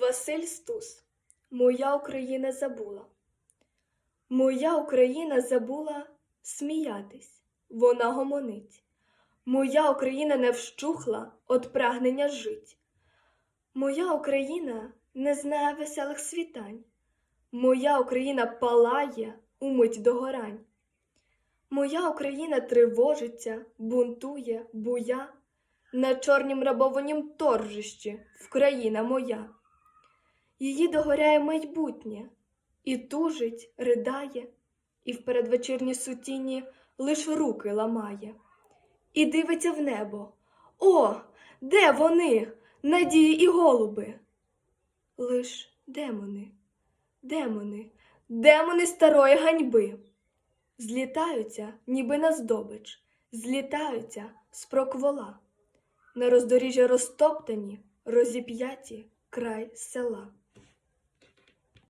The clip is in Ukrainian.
Василь Стус. Моя Україна забула. Моя Україна забула сміятись, вона гомонить. Моя Україна не вщухла от прагнення жить. Моя Україна не знає веселих світань. Моя Україна палає умить догорань. Моя Україна тривожиться, бунтує, буя на чорнім рабованім торжищі Вкраїна моя. Її догоряє майбутнє, і тужить, ридає, і в передвечірній сутіні лиш руки ламає, і дивиться в небо. О, де вони, надії і голуби? Лиш демони, демони, демони старої ганьби. Злітаються, ніби на здобич, злітаються з проквола. На роздоріжжя розтоптані, розіп'яті край села.